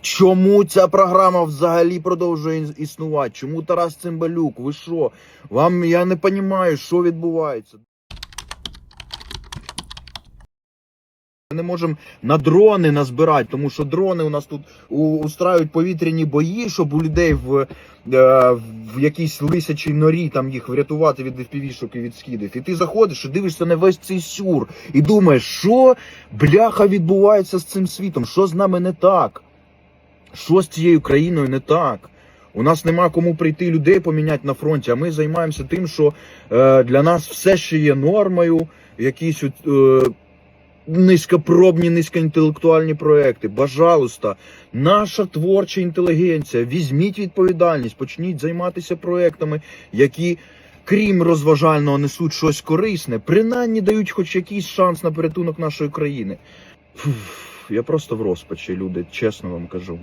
Чому ця програма взагалі продовжує існувати? Чому Тарас Цимбалюк? Ви що? Вам я не розумію, що відбувається. Ми не можемо на дрони назбирати, тому що дрони у нас тут устраюють повітряні бої, щоб у людей в, е, в якійсь лисячій норі там їх врятувати від FPV-шок і від скидів. І ти заходиш і дивишся на весь цей сюр і думаєш, що бляха відбувається з цим світом, що з нами не так, що з цією країною не так. У нас нема кому прийти людей поміняти на фронті, а ми займаємося тим, що е, для нас все ще є нормою, якісь е, низькопробні, низькоінтелектуальні проекти. Пожалуйста, наша творча інтелігенція, візьміть відповідальність, почніть займатися проектами, які, крім розважального, несуть щось корисне, принаймні дають хоч якийсь шанс на порятунок нашої країни. Фуф, я просто в розпачі, люди, чесно вам кажу.